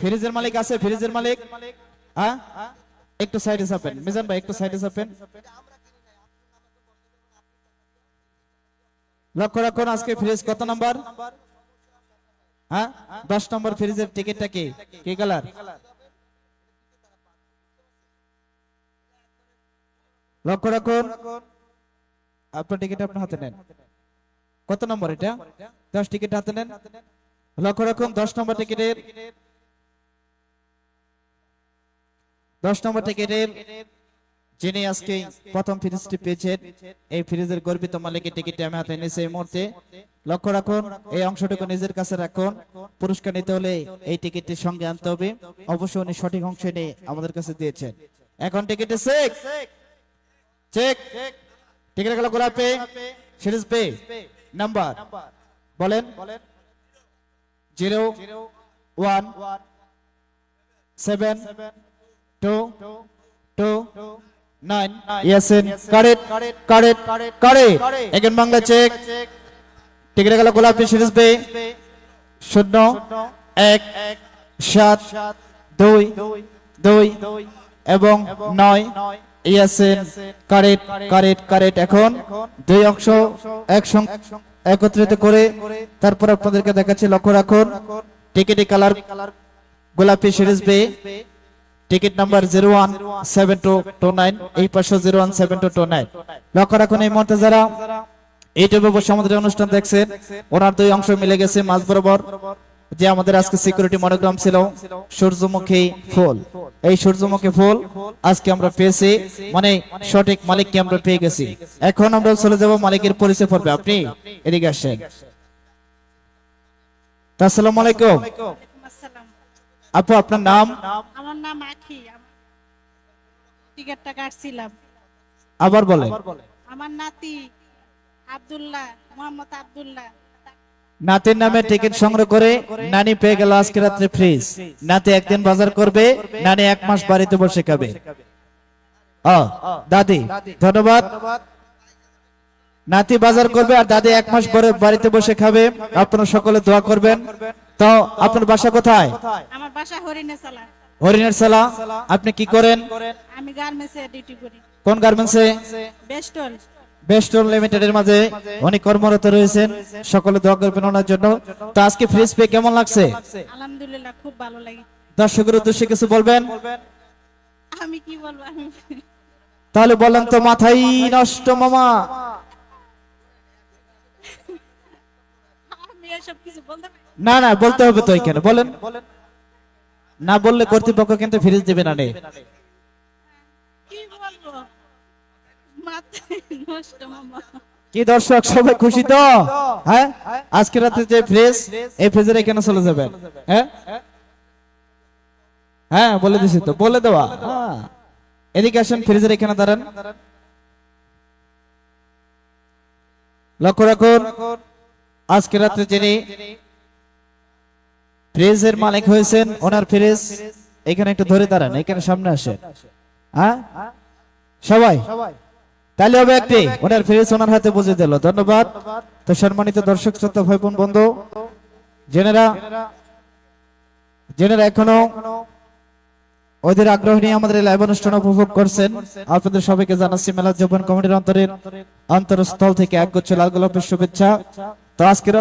ফ্রিজের মালিক আছে, ফ্রিজের মালিক। হ্যাঁ? একটু সাইডে চাপেন। মিজান ভাই, একটু সাইডে চাপেন। লক্ষ্য রাখুন, আজকে ফ্রিজ কত নাম্বার? হ্যাঁ? দশ নম্বর ফ্রিজের টিকিটটা কি? কি কালার? লক্ষ্য রাখুন। আপনার টিকিট আপনার হাতে নেন। কত নম্বর এটা? দশ টিকিট হাতে নেন। লক্ষ্য রাখুন, দশ নম্বর টিকিটের দশ নম্বর টিকিটের যিনি আজকে প্রথম ফ্রিজটি পেয়েছেন, এই ফ্রিজের গর্বিত মালিকের টিকিটটি আমি হাতে নিয়েছি এই মুহূর্তে। লক্ষ্য রাখুন, এই অংশটুকু নিজের কাছে রাখুন। পুরস্কার নিতে হলে এই টিকিটটির সঙ্গে আনতে হবে। অবশ্যই উনি সঠিক অংশ নিয়ে আমাদের কাছে দিয়েছেন। এখন টিকিটে চেক চেক টিকিট গেল গোলাপে। সিরিজ পে, নাম্বার, বলেন, zero, one, seven two two nine Yasin correct correct correct again Bangla check ticket গেল গোলাপি সিরিজ পে শূন্য এক সাত দুই দুই এবং নয় ইয়াসিন কারেক্ট কারেক্ট কারেক্ট এখন দুই অংশ একসঙ্গে একত্রিত করে তারপর আপনাদেরকে দেখাচ্ছি লক্ষ্য রাখুন টিকিটি কালার গোলাপি series B ticket number zero one seven two two nine এই পাঁচশো zero one seven two two nine লক্ষ্য রাখুন এই মুহূর্তে যারা ইউটিউবে বসে আমাদের অনুষ্ঠান দেখছেন, ওনার দুই অংশ মিলে গেছে মাঝ বরাবর, যে আমাদের আজকে সিকিউরিটি মনোগ্রাম ছিল, সূর্যমুখী ফুল। এই সূর্যমুখী ফুল আজকে আমরা পেয়েছি মানে সঠিক মালিককে আমরা পেয়ে গেছি। এখন আমরা চলে যাব মালিকের পরিচয় পড়বে আপনি এদিকে আসেন। আসসালামু আলাইকুম। আপু আপনার নাম? আমার নাম আখি। টিকিটটা কাটছিলাম আবার বলেন। আমার নাতি আব্দুল্লাহ মোহাম্মদ আব্দুল্লাহ। নাতির নামে টিকিট সংগ্রহ করে নানি পেয়ে গেল আজকে রাত্রে ফ্রিজ। নাতি একদিন বাজার করবে নানি এক মাস বাড়িতে বসে খাবে। ও দাদি ধন্যবাদ। নাতি বাজার করবে আর দাদি এক মাস পরে বাড়িতে বসে খাবে। আপনারা সকলে দোয়া করবেন। তো আপনার বাসা কোথায়? আমার বাসা হরিণে চালা। আপনি কি করেন? আমি গার্মেন্টসে ডিউটি করি। কোন গার্মেন্টসে বেস্টল বেস্টন লিমিটেডের মাঝে উনি কর্মরত রয়েছেন। সকলে দোয়া করবেন ওনার জন্য। তো আজকে ফ্রিজ পে কেমন লাগছে? আলহামদুলিল্লাহ খুব ভালো লাগে। দর্শকের উদ্দেশ্যে কিছু বলবেন? আমি কি বলব? তাহলে বলেন তো মাথাই নষ্ট মামা। না। না না বলতে হবে তো এখানে বলেন। না বললে কর্তৃপক্ষ কিন্তু ফ্রিজ দেবে না কি বলব? মাথায় নষ্ট মামা। কি দর্শক সবাই খুশি তো? হ্যাঁ? আজকে রাতে যে ফ্রিজ এই ফ্রিজের এখানে চলে যাবেন। হ্যাঁ? হ্যাঁ বলে দিছি তো বলে দেওয়া। হ্যাঁ। এদিকে আসেন ফ্রিজের এখানে দাঁড়ান। লক্ষ্য রাখুন। আজকে রাত্রে যিনি ফ্রিজের মালিক হয়েছেন, ওনার ফ্রিজ এখানে একটু ধরে দাঁড়ান, এখানে সামনে আসেন। হ্যাঁ? সবাই? তাহলে হবে একটি। ওনার ফ্রিজ ওনার হাতে বুঝে দিল। ধন্যবাদ। তো সম্মানিত দর্শক, শ্রোতা, ভাই, বোন, বন্ধু জেনেরা জেনেরা এখনও ওদের আগ্রহ নিয়ে আমাদের লাইভ অনুষ্ঠান উপভোগ করছেন, আপনাদের সবাইকে জানাচ্ছি মেলা জীবন কমিটির অন্তরের অন্তরস্থল থেকে একগুচ্ছ লাল গোলাপের শুভেচ্ছা। তো আজকের